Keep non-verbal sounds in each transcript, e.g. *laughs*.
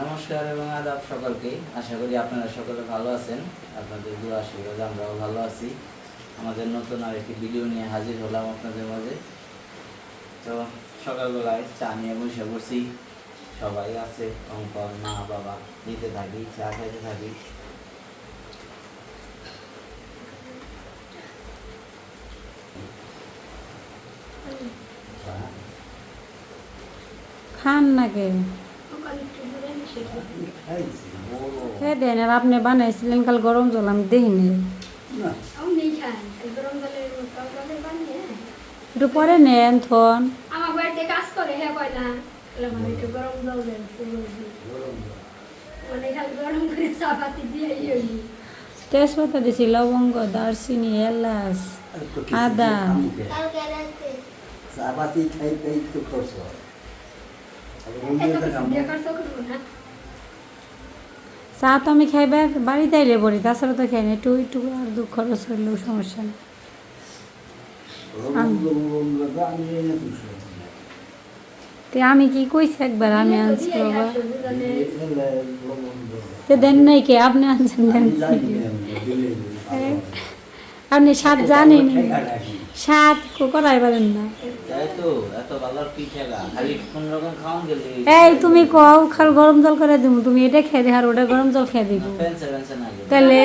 নমস্কার এবং আদাব সকলকে। আশা করি আপনারা সকলে ভালো আছেন। আপনাদের দু আশীর্বাদ আমরাও ভালো আছি। আমাদের নতুন আর একটি ভিডিও নিয়ে হাজির হলাম আপনাদের মাঝে। তো সকালবেলায় চা নিয়ে বসে পড়ছি। সবাই আছে অঙ্কন মা বাবা নিতে থাকি চা খাইতে থাকি। খান না খেয়ে দেন আর আপনি বানাইছিলেন কাল গরম জল আমি দেখিনি। একটু পরে নেন থন। আমার বাড়িতে কাজ করে হ্যাঁ কয় না বলে মানে গরম জল দেন। মানে তেজপাতা দিছি লবঙ্গ দারচিনি এলাচ আদা। চাপাতি খাইতে একটু কষ্ট হয় আর এত অন্যটা কিছু কামড়- দিয়ে খরচ করব না চা তো আমি খাইবার বাড়িতে আইলে বলি তাছাড়া তো খাই না। একটু একটু আর দুঃখ খরচ হইলেও সমস্যা নেই। আমি কি কইছি একবার? আমি আনছি বাবা। তে দেন নাই কে? আপনি আনছেন দেন আপনি স্বাদ জানেন। স্বাদ করাই পারেন না। এই তুমি কও খাল গরম জল করে দিব তুমি এটা খেয়ে দে আর ওটা গরম জল খেয়ে দিব তাহলে?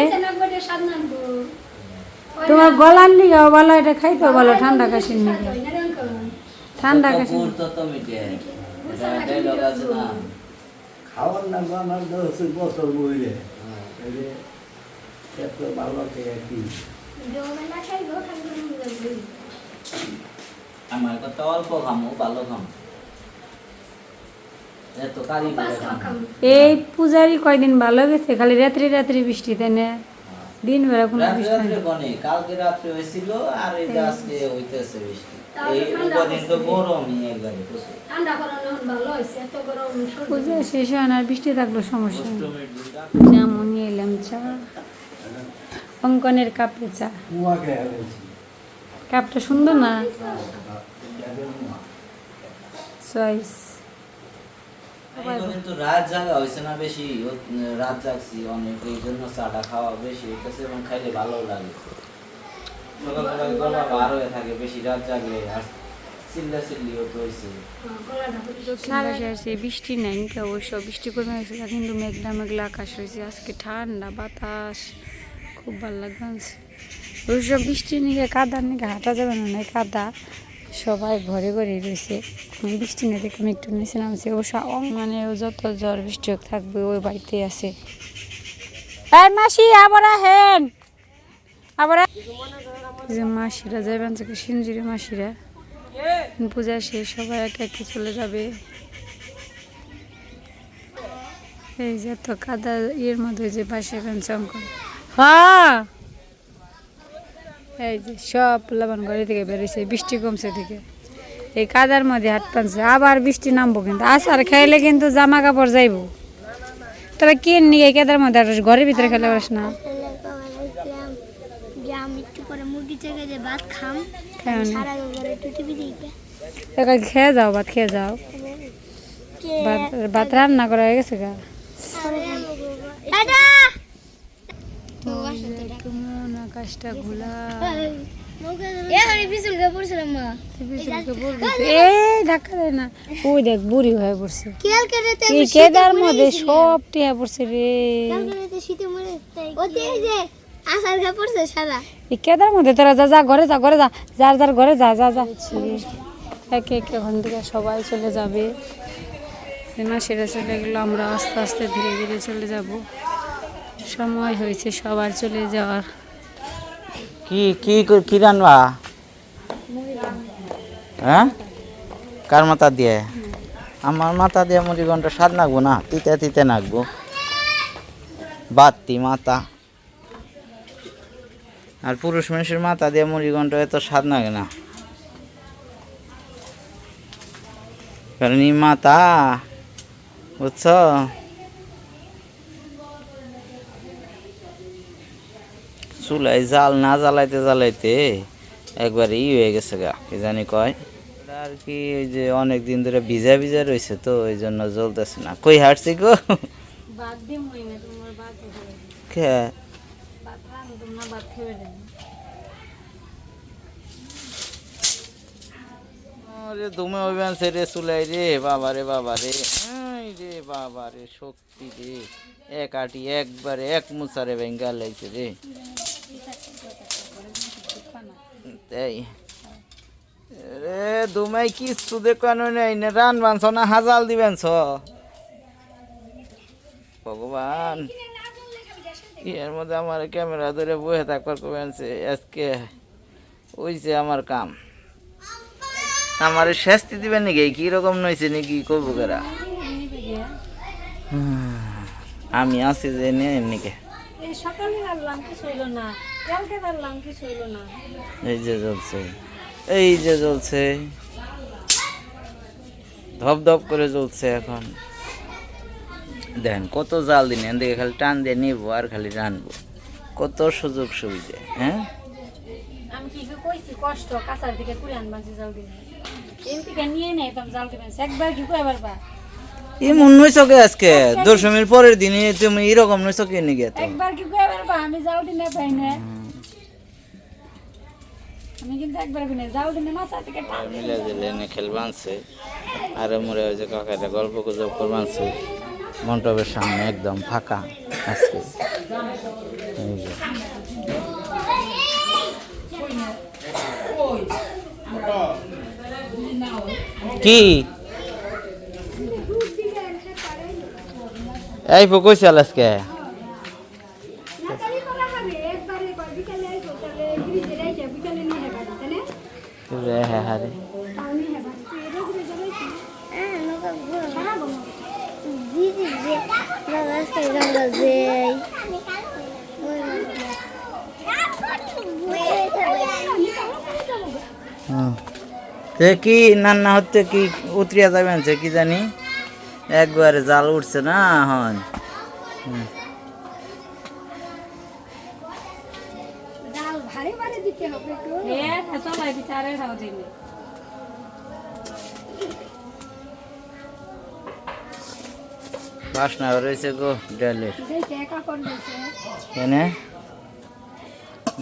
তোমার গলার নিগাও ভালো এটা খাইতেও ভালো ঠান্ডা কাশির নিগে। ঠান্ডা কাশি খাওয়ার না হচ্ছে বোতল বইলে। হ্যাঁ। এই যে এত ভালো খেয়ে কি আমার কথা অল্প খামো ভালো খাম। এই পূজারি কয়দিন ভালো গেছে? খালি রাত্রি রাত্রি বৃষ্টি তাই না? দিন বেলা কোনো বৃষ্টি কালকে রাত্রে হয়েছিল আর এই আজকে হইতেছে বৃষ্টি। পূজা শেষ হয় না বৃষ্টি থাকল সমস্যা যেমন এলাম চা। অঙ্কনের কাপে চা কাপটা সুন্দর না? চয়েস তো রাত জাগা হয়েছে না বেশি রাত জাগছি অনেক এই জন্য চাটা খাওয়া বেশি হইতেছে এবং খাইলে ভালো লাগে। সকালবেলা গলা বার হয়ে থাকে বেশি রাত জাগলে আর চিল্লা চিল্লিও তো হয়েছে গলাটা পরিষ্কার সারা আসছে বৃষ্টি নাই অবশ্য? বৃষ্টি কমে গেছে কিন্তু মেঘলা মেঘলা আকাশ হয়েছে আজকে ঠান্ডা বাতাস। খুব ভালো লাগছে অবশ্য বৃষ্টি নিয়ে কাদার নিয়ে হাঁটা যাবে না, নাই কাদা। সবাই ঘরে ঘরে রয়েছে। বৃষ্টি নিয়ে দেখে আমি একটু নিচে নামছি। অং- মানে ও যত জ্বর বৃষ্টি হোক থাকবে, ওই বাড়িতে আছে। এই মাসি, আবার হেন যে মাসিরা, যাইবেন থেকে সিঞ্জিরি মাসিরা? পূজা শেষ, সবাই একে একে চলে যাবে। এই যে তো কাদা, ইয়ের মধ্যে যে পাশে ফেলছে অঙ্কন হ্যাঁ। এই যে সব লবণ ঘরে থেকে বেরিয়েছে বৃষ্টি কমছে থেকে এই কাদার মধ্যে হাত পানছে আবার বৃষ্টি নামবো কিন্তু। আসার খাইলে কিন্তু জামা কাপড় যাইব। তবে কি নিয়ে কেদার মধ্যে আর ঘরের ভিতরে খেলে পারিস না। খেয়ে যাও ভাত খেয়ে যাও? ভাত ভাত রান্না করা হয়ে গেছে গা। কেদার মধ্যে সব কেদার মধ্যে তোরা যা যা ঘরে যা ঘরে যা যার যার ঘরে যা যা যা একে একে ওখান থেকে সবাই চলে যাবে না সেটা চলে গেলো আমরা আস্তে আস্তে ধীরে ধীরে চলে যাব সময় হয়েছে, সবার চলে যাওয়ার। কি কি কি রান্না? হ্যাঁ? কার মাথা দিয়ে? আমার মাথা দিয়ে মুড়ি ঘন্ট স্বাদ নাকবো না, তিতে তিতে নাকবো। বাতি মাথা। আর পুরুষ মানুষের মাথা দিয়ে মুড়ি ঘন্ট এত স্বাদ লাগে না। কারণ মাথা, বুঝছ? চুলাই জাল না জ্বালাইতে জ্বালাইতে একবার ই হয়ে গেছে গা কি জানি কয়। আর কি ওই যে অনেক দিন ধরে ভিজা ভিজা রয়েছে তো ওই জন্য জ্বলতেছে না। কই হাঁটছি গো? দেন আরে তুমি অভিমান ছেড়ে চুলাই রে বাবা রে বাবা রে। রে বাবা রে শক্তি রে। এক আটি একবারে এক মুসারে ভেঙ্গা লাইছে রে। তাই রে দুমাই কিচ্ছু দেখানো নেই না রান বানছ না হাজাল দিবেন ছ ভগবান। এর মধ্যে আমার ক্যামেরা ধরে বসে থাকবার করবেন আজকে ওইছে আমার কাম। আমার শাস্তি দিবেন নাকি? কি রকম নইছে নাকি করব কেরা আমি আছি যে নিকে। এই সকালে কিছু হইল না কালকে কিছু হইল না। এই যে জ্বলছে এই যে জ্বলছে। ধপ ধপ করে জ্বলছে এখন। দেখেন কত জাল দিন এখান থেকে খালি টান দিয়ে নিবো আর খালি রানবো। কত সুযোগ সুবিধা হ্যাঁ? আমি কি কি কইছি কষ্ট কাঁচার দিকে কুড়ে আনবাছি জাল দিন নিয়ে নেই তুমি জাল দিবেন। একবার কি কয়বার বা। কে আজকে? দশমীর পরের দিনে তুমি এরকম নইছ কে নিগে তো? একবার কি কয়বার বা আমি জাল দিনে পাই না। আমি কিন্তু একবার বিনে জাল দিনে মাছা মিলে দিলে এনে খেল বানছে। আর মোরে ওই যে কাকাটা গল্প গুজব করে বানছে। মন্টপের সামনে একদম ফাঁকা আজকে। এই যে। কি এই কইছে আজকে নাতালি করা হবে একবারে কয় বিকালে আইবো তাহলে ফ্রিজে রেখে বিকালে নিয়ে হেবা তাই না রে হ্যাঁ হ্যাঁ রে। হ্যাঁ আজকে। সে কি নান্না হচ্ছে কি উতরিয়া যাবেন সে কি জানি? একবারে জাল উঠছে না হন। বাসনা রয়েছে গো ডেলের। দেখে একা করে দিয়েছে এনে?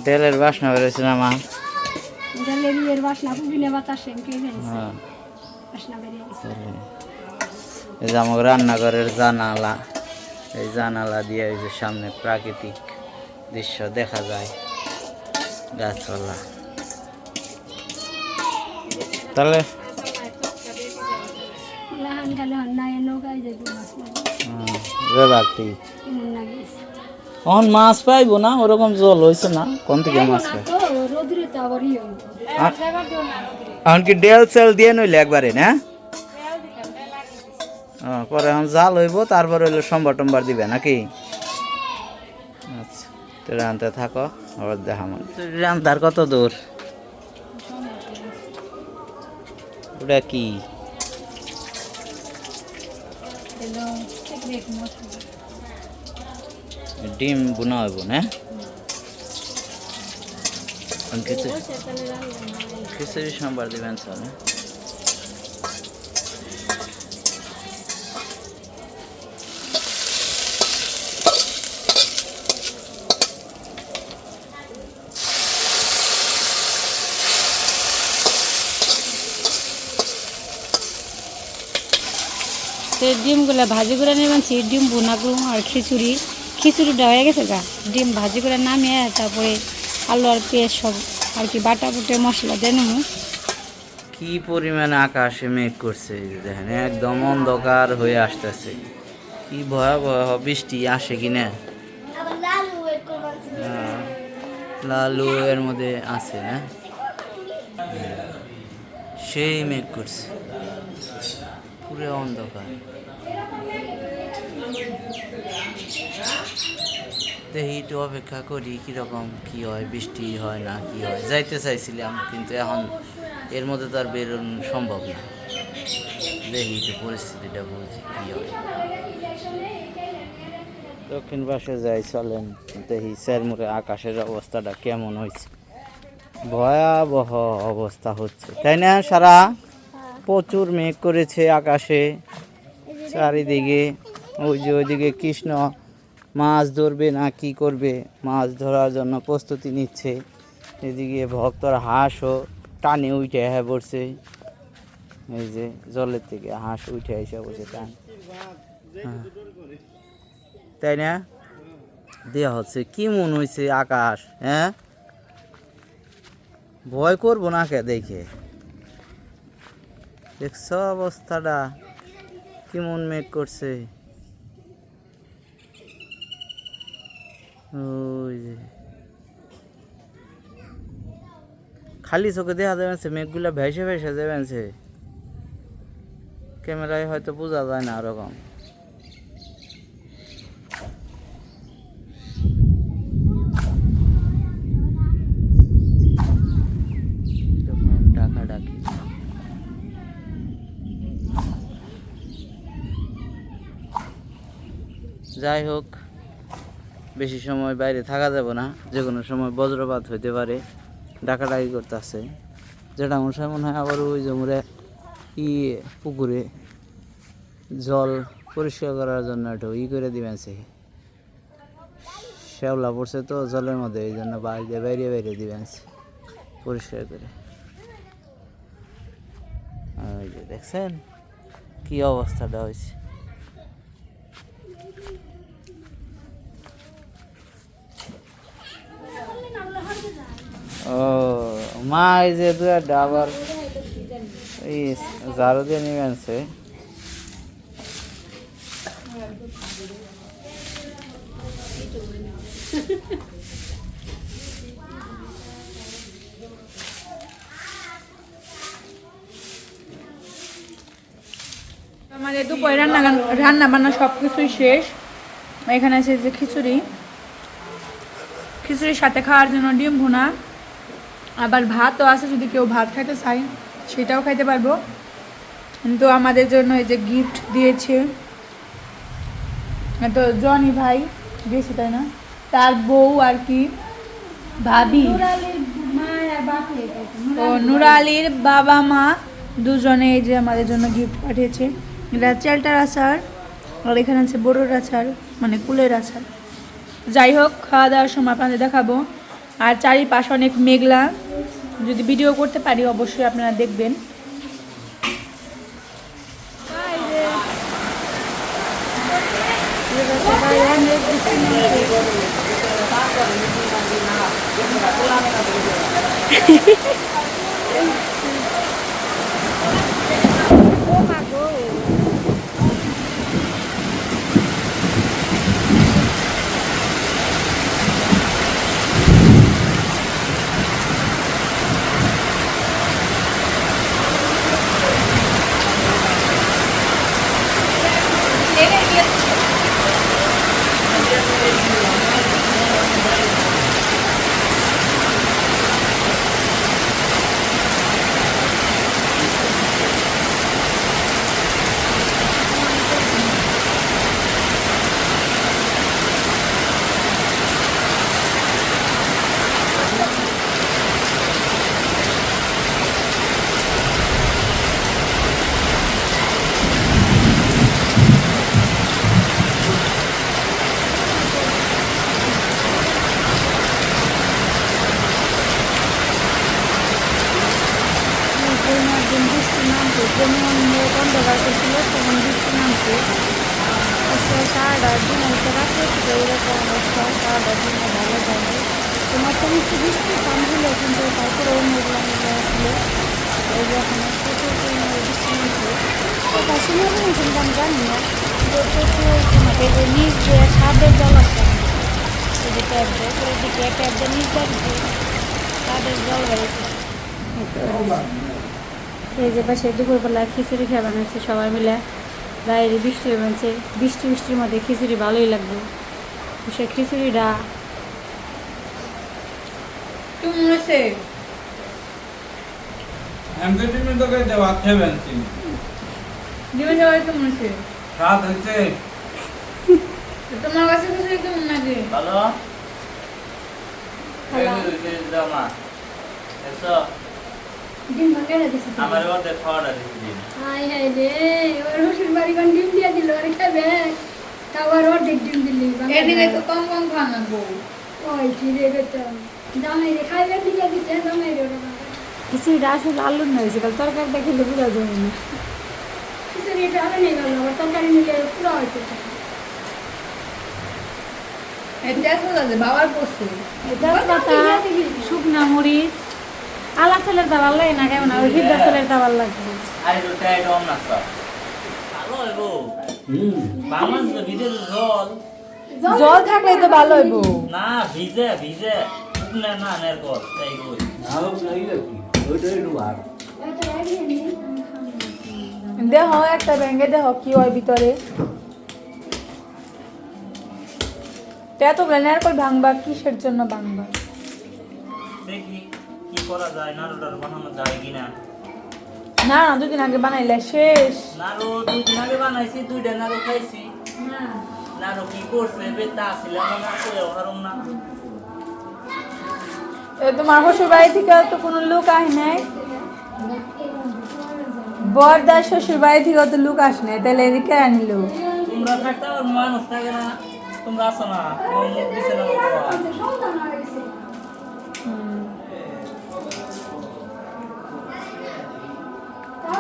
ডেলের বাসনা রয়েছে না মা? ডালের বাসনা বাতাসে হ্যাঁ। বেরিয়ে এই যে আমার রান্নাঘরের জানালা। এই জানালা দিয়ে এই যে সামনে প্রাকৃতিক দৃশ্য দেখা যায়। গাছপালা। তাহলে মাছ পাইবো না ওরকম জল হয়েছে না। কোন থেকে মাছ পাই। এখন কি ডেল সেল দিয়ে নইলে একবারে না? পরে এখন জাল হইব, তারপর হইল সোমবার টম্বার দিবে, নাকি? আচ্ছা তো রানতে থাকো, আবার দেখা মনে রান্তার কত দূর? ওটা কি? ডিম বোনা হইব, না? খিচুড়ি সোমবার দিবেন চলে সেই ডিমগুলো ভাজি করে নেবেন ডিম বোনা করুন আর খিচুড়ি। খিচুড়িটা হয়ে গেছে গা। ডিম ভাজি করে নামিয়ে তারপরে আলু আর পেঁয়াজ সব আর কি বাটা বুটে মশলা দিয়ে নেব। কি পরিমাণে আকাশে মেঘ করছে দেখেন একদম অন্ধকার হয়ে আসতেছে। কি ভয়াবহ বৃষ্টি আসে কি না লালু হ্যাঁ, এর মধ্যে আছে না সেই মেঘ করছে। পুরো অন্ধকার। দেখি একটু অপেক্ষা করি কীরকম কি হয়, বৃষ্টি হয় না কি হয়। যাইতে চাইছিলাম, কিন্তু এখন এর মধ্যে তো আর বেরোনো সম্ভব না। দেখি পরিস্থিতিটা বুঝি কি হয়। দক্ষিণ পাশে যাই, চলেন। দেখি স্যারমুড়ে আকাশের অবস্থাটা কেমন হয়েছে। ভয়াবহ অবস্থা হচ্ছে, তাই না, সারা? প্রচুর মেঘ করেছে আকাশে। চারিদিকে, ওই যে ওইদিকে কৃষ্ণ মাছ ধরবে না কি করবে? মাছ ধরার জন্য প্রস্তুতি নিচ্ছে। এদিকে ভক্তর হাঁসও টানে উঠে হ্যাঁ পড়ছে। এই যে জলের থেকে হাঁস উঠে এসে বসে টান। হ্যাঁ। তাই না? দেওয়া হচ্ছে। কি মন হয়েছে আকাশ হ্যাঁ? ভয় করব না কে দেখে? দেখছ অবস্থাটা? কেমন মেঘ করছে? ওই যে। খালি চোখে দেখা যাবে মেঘগুলা ভেসে ভেসে যাবে ক্যামেরায় হয়তো বোঝা যায় না ওরকম। যাই হোক। বেশি সময় বাইরে থাকা যাবে না যে কোনো সময় বজ্রপাত হইতে পারে, ডাকাডাকি করতেছে। যেটা সময় মনে হয় আবার ওই জমরে ই পুকুরে জল পরিষ্কার করার জন্য একটু ই করে দিবেন সে। শ্যাওলা পড়ছে তো জলের মধ্যে, এই জন্য বাইরে বাইরে বাইরে দিবেন পরিষ্কার করে। দেখছেন কি অবস্থাটা হয়েছে ও মা, এই যে দু আবার এই ঝাড়ু দিয়ে নিয়ে আনছে। আমাদের দুপুরে রান্না রান্না বান্না সব কিছুই শেষ। এখানে আছে যে খিচুড়ি। খিচুড়ির সাথে খাওয়ার জন্য ডিম ভুনা। আবার ভাতও আছে যদি কেউ ভাত খাইতে চায় সেটাও খাইতে পারব। কিন্তু আমাদের জন্য এই যে গিফট দিয়েছে তো জনি ভাই দিয়েছে তাই না? তার বউ আর কি ভাবি। ও নুরালির বাবা মা দুজনে এই যে আমাদের জন্য গিফট পাঠিয়েছে। এটা চেলটার আচার আর এখানে আছে বড়োর আচার মানে কুলের আচার যাই হোক খাওয়া দাওয়ার সময় আপনাদের দেখাবো। আর চারিপাশে অনেক মেঘলা। যদি ভিডিও করতে পারি অবশ্যই আপনারা দেখবেন একদিন বৃষ্টি নামছে যেমন মেঘ অন্ধকার করছিল তেমন বৃষ্টি নামছে আজকে সারাটা দিন হয়তো রাত্রে থেকে এরকম অবস্থা সারাটা দিনে ভালো যাবে তোমার তো একটু বৃষ্টি কম ছিল কিন্তু তারপরেও মেঘলা মেঘলা ছিল এই যে এখন প্রচুর পরিমাণে বৃষ্টি নামছে কথা শুনে শুনে কিন্তু আমি জানি না যে প্রচুর তোমাকে যে নিচ দিয়ে ছাদের জল আসে এই যে ট্যাপ দেয় এদিকে ট্যাপ দিয়ে নিচ যাচ্ছে ছাদের জল বেড়েছে এই যে পাশে দুপুরবেলা খিচুড়ি খেয়ে বানাচ্ছে সবাই মিলে। বাইরে বৃষ্টি বানছে বৃষ্টি বৃষ্টির মধ্যে খিচুড়ি ভালোই লাগবে। তো সে খিচুড়িটা তোমার কাছে কিছু কেমন লাগে ভালো। ডিম না দিছি আমার অর্ধেক খাওয়াটা দিন হাই হাই রে ওর শ্বশুর বাড়ি কোন ডিম দিয়ে দিল? ওরে খাবে। তাও আর অর্ধেক ডিম দিলি এদিকে তো কম কম খান বউ। ওই কি রে বেটা। জামাই রে খাইবে দিয়ে দিছে? জামাই রে ওরা খিচুড়িটা আসলে আলু না হয়েছে কারণ তরকারিটা খেলে বোঝা যাবে না। আলো নেই গেল আবার তরকারি নিলে পুরো হয়েছে শুকনা আলা দাবার লাগে না কেমন? ওই চালের দাবার লাগবে আরে তো টাইট অম না স্যার ভালো হইব। হুম তো ভিজে জল। জল থাকলে তো ভালো হইব। না ভিজে ভিজে। শুকনা না নের কর তাই কই। না হোক নাই নাকি ওইটা একটু ভাগ দেহ একটা ব্যাঙ্গে দেহ কি হয় ভিতরে? এত ব্যানার করে ভাঙবা কিসের জন্য ভাঙবা? দেখি। কি করা যায়? নাড়ুটার বানানো যায় কিনা? না না দুদিন আগে বানাইলে শেষ। নাড়ু দুই দিন আগে বানাইছি দুইটা নাড়ু খাইছি। নাড়ু কি করছে? বেতা আসছিল আমার না করে হারুম না। এ তোমার শ্বশুর বাড়ি থেকে তো কোনো লোক আহে নাই? বরদার শ্বশুর বাড়ি থেকে তো লোক আসে নাই তাহলে এদিকে আনিল তোমরা থাকতে আমার মানুষ থাকে না তোমরা আসো না দিদি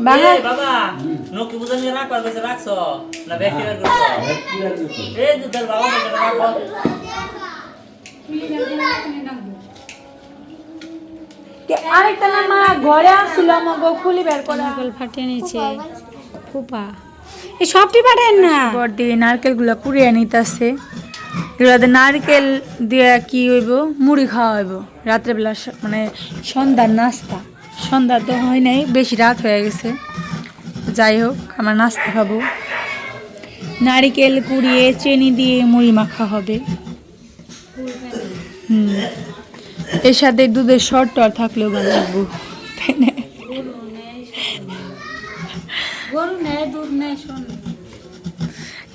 বাংলা এই বাবা নকি বুঝা নিয়ে রাখবার কাছে রাখছো? না ব্যাকটেরিয়া করছ ব্যাকটেরিয়া দিতে এই যে তোর বাবা কাছে রাখব কে- আরেকটা না মা ঘরে আসছিল আমাকে খুলি বের করে। ফাটিয়ে নিচে ফুপা। এই সবটি পাঠেন না। বর দিয়ে নারকেলগুলো কুড়িয়ে নিতেছে। এগুলোতে নারকেল দিয়ে কি হইব? মুড়ি খাওয়া হইব। রাত্রেবেলা মানে সন্ধ্যার নাস্তা। সন্ধ্যা তো হয় নাই, বেশি রাত হয়ে গেছে। যাই হোক, আমরা নাস্তা খাব। নারিকেল কুড়িয়ে চিনি দিয়ে মুড়ি মাখা হবে। হুম। এর সাথে দুধের শর্ট টর থাকলেও ভালো লাগবো। তাই না গরু নেয় দুধ নেয় শোন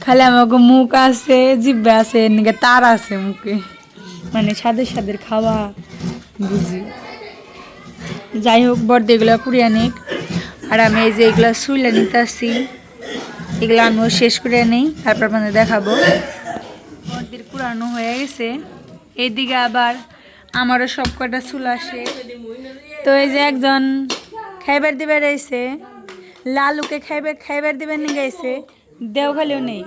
খালি আমাকে মুখ আছে, জিব্বে আছে এদিকে তার আছে মুখে। মানে স্বাদের সাদের খাওয়া বুঝি যাই হোক বর্দে এগুলো পুড়িয়ে নিক। আর আমি এই যে এগুলো শুইলে নিতে আসছি এগুলো আমিও শেষ করে নেই, তারপর মানে দেখাবো। বর্দির পুরানো হয়ে গেছে। এইদিকে আবার আমারও সব কটা চুল আসে। তো এই যে একজন খাইবার দিবার রয়েছে লালুকে খাইবার খাইবার দিবার নিয়ে গেছে দেওখালিও নেই।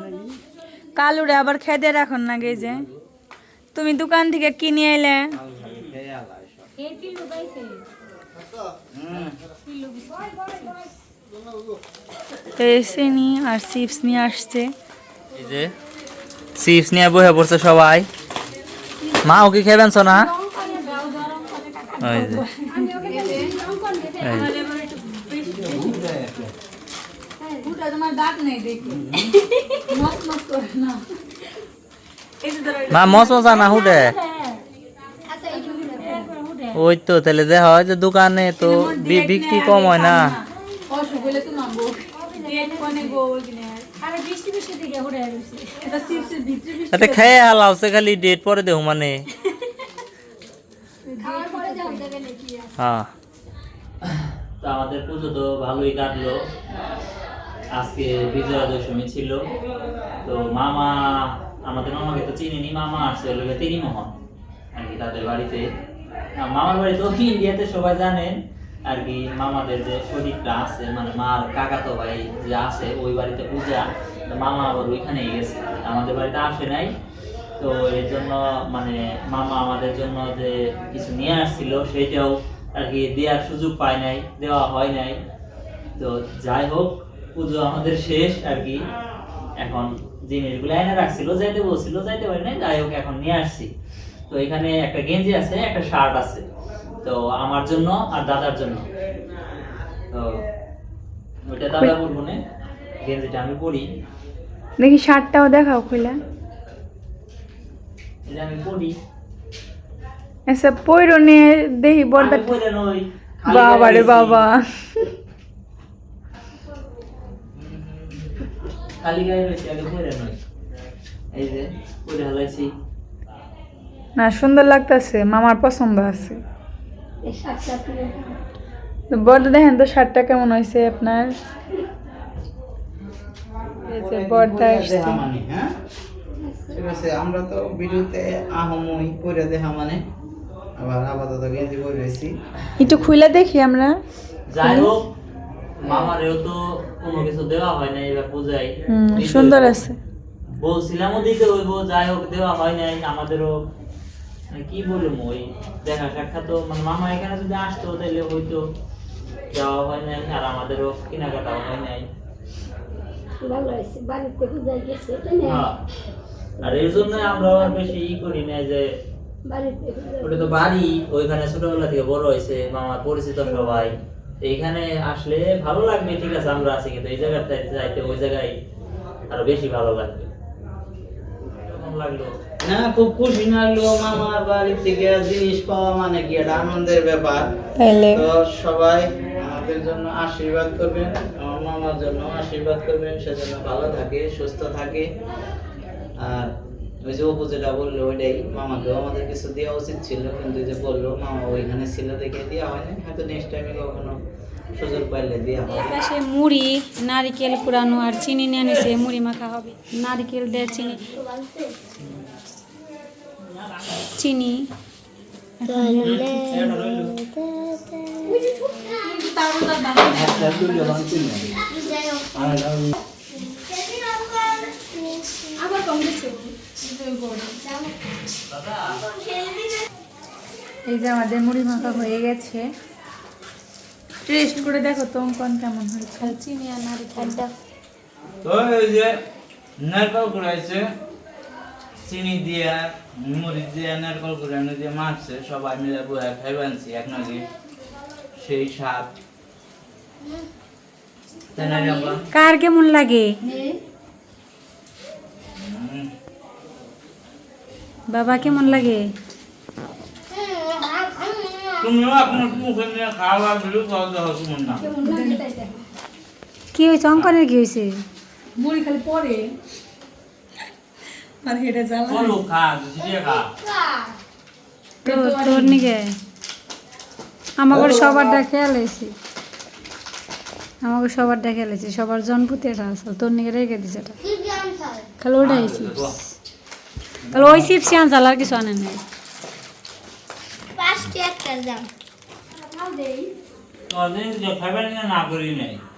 কালুরে আবার খেতে রাখুন না গেছে তুমি দোকান থেকে কিনে এলে এসে নি আর চিপস নিয়ে আসছে। চিপস নিয়ে বসে পড়ছে সবাই। মা ও কি খেবেন না? ওই যে। তোমার দাঁত নেই দেখি। মস্ত মস্ত করে না। এই যে ধরো মা মস মশা না হুটে। ওই তো তাহলে দেখা হয় যে দোকানে তো বি- বিক্রি কম হয় না। বৃষ্টি এতে খেয়ে হালাওছে খালি ডেট পরে দেহ মানে। হ্যাঁ। আমাদের পুজো তো ভালোই কাটলো। আজকে বিজয়া দশমী ছিল। তো মামা, আমাদের মামাকে তো চিনিনি, মামা আসছে হলো তিনি মোহন, আর কি তাদের বাড়িতে। মামার বাড়ি তো *laughs* ইন্ডিয়াতে সবাই জানেন, আর কি মামাদের যে শরীরটা আছে মানে মার কাকাতো ভাই যে আছে, ওই বাড়িতে পূজা মামা আবার ওইখানেই গেছে। আমাদের বাড়িতে আসে নাই। তো এর জন্য মানে মামা আমাদের জন্য যে কিছু নিয়ে আসছিল, সেটাও আর কি দেওয়ার সুযোগ পায় নাই, দেওয়া হয় নাই। তো যাই হোক পুজো আমাদের শেষ আর কি। এখন জিনিসগুলো এনে রাখছিল যাইতে বলছিল যাইতে পারি যাই হোক এখন নিয়ে আসছি। তো এখানে একটা গেঞ্জি আছে একটা শার্ট আছে। তো আমার জন্য আর দাদার জন্য। তো ওইটা দাদা বলব না গেঞ্জিটা আমি পরি। দেখি শার্টটাও দেখাও খুলে। এটা আমি পরি। আচ্ছা পয়রো নিয়ে দেখি বাবা রে বাবা। খালি গায়ে রয়েছে আগে পরে নয় এই যে পরে হালাইছি। না সুন্দর লাগতেছে মামার পছন্দ আছে। বড় দেখেন। তো শার্টটা কেমন হয়েছে আপনার? মানে হ্যাঁ? ঠিক আছে আমরা তো ভিডিওতে আহমই পরে দেখা মানে। আবার আপাতত গেঞ্জি পরে একটু খুলে দেখি আমরা। যাই হোক মামারেও তো কোনো কিছু দেওয়া হয় না এবার পূজায় সুন্দর আছে বলছিলামও দিতে হইব যাই হোক দেওয়া হয় নাই আমাদেরও মানে কি বলব ওই দেখা সাক্ষাৎ তো মানে মামা এখানে যদি আসতো তাহলে হয়তো যাওয়া হয় নাই আর আমাদেরও কেনাকাটাও হয় নাই? হ্যাঁ। আর এই জন্য আমরা আর বেশি ই করি না যে ওটা তো বাড়ি ওইখানে ছোটবেলা থেকে বড় হয়েছে মামার পরিচিত সবাই এইখানে আসলে ভালো লাগবে ঠিক আছে আমরা আছি কিন্তু এই জায়গাটা যাইতে ওই জায়গায় আরও বেশি ভালো লাগবে। লাগল? না খুব খুশি লাগল মামার বাড়ি থেকে জিনিস পাওয়া মানে কি একটা আনন্দের ব্যাপার। তো সবাই আমাদের জন্য আশীর্বাদ করবেন আমার মামার জন্য আশীর্বাদ করবেন সেজন্য ভালো থাকে সুস্থ থাকে। আর ওই যে অপু যেটা বলল ওইটাই। মামাকেও আমাদের কিছু দেওয়া উচিত ছিল কিন্তু ওই যে বলল মামা ওইখানে ছিল দেখে দেওয়া হয়নি হয়তো নেক্সট টাইমে কখনো সুযোগ পাইলে দেওয়া হবে। পাশে মুড়ি নারিকেল পুরানো আর চিনি নিয়ে নিছে মুড়ি মাখা হবে। নারিকেল দিয়ে চিনি। চিনি। আবার কম গেছে এই যে আমাদের মুড়ি মাখা হয়ে গেছে। টেস্ট করে দেখো তো অঙ্কন কেমন হয়েছে। চিনি আর নারিকেল। তো এই যে নারকেল কুড়াইছে চিনি দিয়ে মরিচ দিয়ে নারকেল কুড়ানো দিয়ে মারছে সবাই মিলে বয়ে খাইবে আনছি এক নাকি সেই স্বাদ। কার কেমন লাগে? লাগে? কেমন লাগে? কি হয়েছে? অঙ্কনের কি হয়েছে? মুড়ি খালি পরে। আর হেঁটে জ্বালা বলো খা দিয়ে খা। তো তোর নিকে? আমাকে সবারটা খেয়াল হয়েছে আমাকে সবারটা খেয়াল হয়েছে সবার জনপুতি এটা আসল তোর নিকে রেখে দিছে এটা। খালি ওটাই চিপস তাহলে ওই চিপস আনছাল আর কিছু আনে নাই পাঁচটি একটা দাম।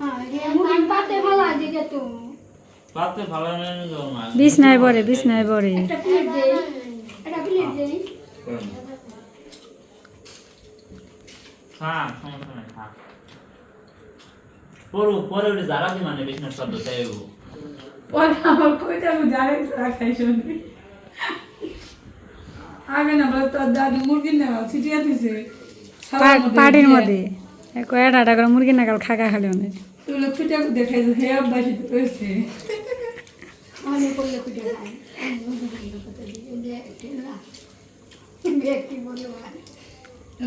হ্যাঁ মুড়ি পাতে ভালো দিকে তো পাতে ভালো নেই যাও না। বিছনায় পরে পরে। ওটা কি মানে বিষ্ণুর শব্দ তাই ও পরে আমার কইটা আমি শুনি আগে না বলে তোর দাদু মুরগি না ছিটিয়ে দিছে। পাটির মধ্যে। কয়েকটা আটা করে মুরগি নাকাল খাকা খালি অনেক। তুই খুঁটে দেখাই হে বাসি কইছে অনেক করলে কুটে খাই ব্যক্তি বলল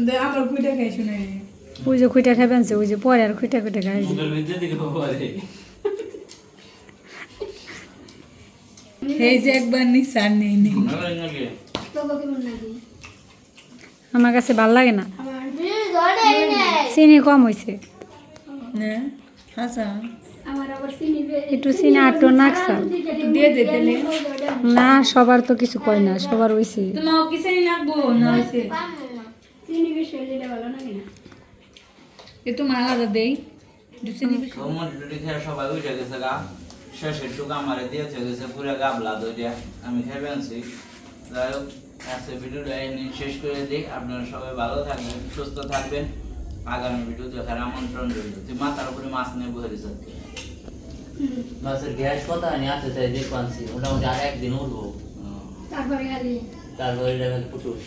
দে আমার খুঁটে খাই শুনে। ওই যে খুঁটা খাবেন ওই যে পরে আর খুঁটা খুঁটে খাই। এই যে একবার নিসার নেই নেই। আমার কাছে ভালো লাগে না। চিনি কম হয়েছে না হাসা। চিনি বে- একটু চিনি আটটো নাকসাল দিয়ে দে তাহলে না। সবার তো কিছু কয় না সবার হয়েছে তোমার আলাদা দেই। সবাই উঠে গেছে গা। শেষের টুক আমারে দিয়েছে গেছে পুরো গাবলা দইটা আমি খেয়ে আনছি যাই হোক। আজকে ভিডিওটা এনে শেষ করে দিই। আপনারা সবাই ভালো থাকবেন সুস্থ থাকবেন। আগামী ভিডিও দেখার আমন্ত্রণ রইল। তুই মাথার উপরে মাছ নিয়ে বসে দিস মাছের গ্যাস কথা আনি? আছে তাই দেখবানছি মোটামুটি আর একদিন উঠবো। তারপরে তারপরে পুটুস।